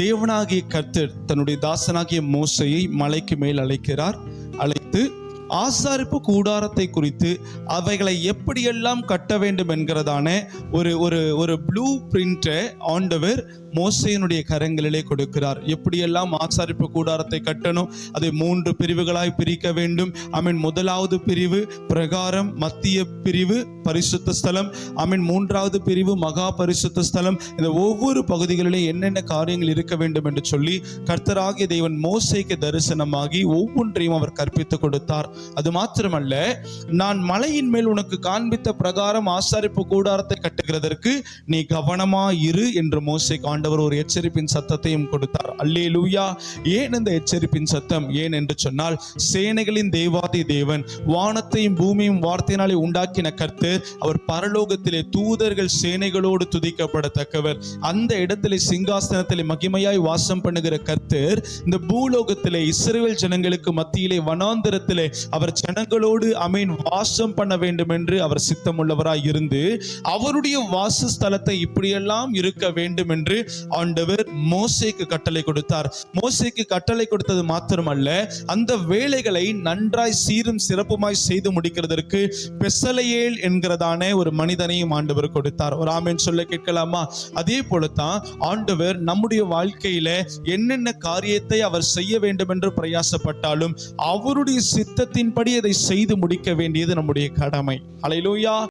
தேவனாகிய கர்த்தர் தன்னுடைய தாசனாகிய மோசையை மலைக்கு மேல் அழைக்கிறார். அழைத்து ஆசாரிப்பு கூடாரத்தை குறித்து அவைகளை எப்படியெல்லாம் கட்ட வேண்டும் என்கிறதான ஒரு ஒரு ஒரு ப்ளூ பிரிண்டை ஆண்டவர் மோசையினுடைய கரங்களிலே கொடுக்கிறார். எப்படியெல்லாம் ஆசாரிப்பு கூடாரத்தை கட்டணும்? அதை மூன்று பிரிவுகளாய் பிரிக்க வேண்டும். அமீன் முதலாவது பிரிவு பிரகாரம் மத்திய பிரிவு பரிசுத்த ஸ்தலம் அமீன் மூன்றாவது பிரிவு மகா பரிசுத்த ஸ்தலம். இந்த ஒவ்வொரு பகுதிகளிலும் என்னென்ன காரியங்கள் இருக்க வேண்டும் என்று சொல்லி கர்த்தராகிய தேவன் மோசைக்கு தரிசனமாகி ஒவ்வொன்றையும் அவர் கற்பித்து கொடுத்தார். அது மாத்திரமல்ல நான் மலையின் மேல் உனக்கு காண்பித்த பிரகாரம் ஆசாரிப்பு கூடாரத்தை கட்டுகிறதற்கு நீ கவனமா இரு என்று மோசை காண்டவர் ஒரு எச்சரிப்பின் சத்தத்தையும் கொடுத்தார். அல்லே லூயா ஏன் இந்த எச்சரிப்பின் சத்தம்? ஏன் என்று சொன்னால் சேனைகளின் தேவாதி தேவன் வானத்தையும் பூமியும் வார்த்தையினாலே உண்டாக்கின கர்த்தர் அவர் பரலோகத்திலே தூதர்கள் சேனைகளோடு துதிக்கப்படத்தக்கவர். அந்த இடத்திலே சிங்காசனத்திலே மகிமையாய் வாசம் பண்ணுகிற கர்த்தர் இந்த பூலோகத்திலே இஸ்ரேல் ஜனங்களுக்கு மத்தியிலே வனாந்திரத்திலே அவர் ஜனங்களோடு அமீன் வாசம் பண்ண வேண்டும் என்று அவர் சித்தமுள்ளவராய் இருந்து அவருடைய வாசஸ்தலத்தை இப்படியெல்லாம் இருக்க வேண்டும் என்று ஆண்டவர் மோசேக்கு கட்டளை கொடுத்தார். மோசைக்கு கட்டளை கொடுத்தது மாத்திரமல்ல அந்த வேலைகளை நன்றாய் சீரும் சிறப்புமாய் செய்து முடிக்கிறதற்கு பெசலையேல் என்கிறதான ஒரு மனிதனையும் ஆண்டவர் கொடுத்தார். ஒரு ஆமேன் சொல்ல கேட்கலாமா? அதே போலத்தான் ஆண்டவர் நம்முடைய வாழ்க்கையில என்னென்ன காரியத்தை அவர் செய்ய வேண்டும் என்று பிரயாசப்பட்டாலும் அவருடைய சித்தத்தை சித்தத்தின்படி அதை செய்து முடிக்க வேண்டியது நம்முடைய கடமை. அலையிலூயா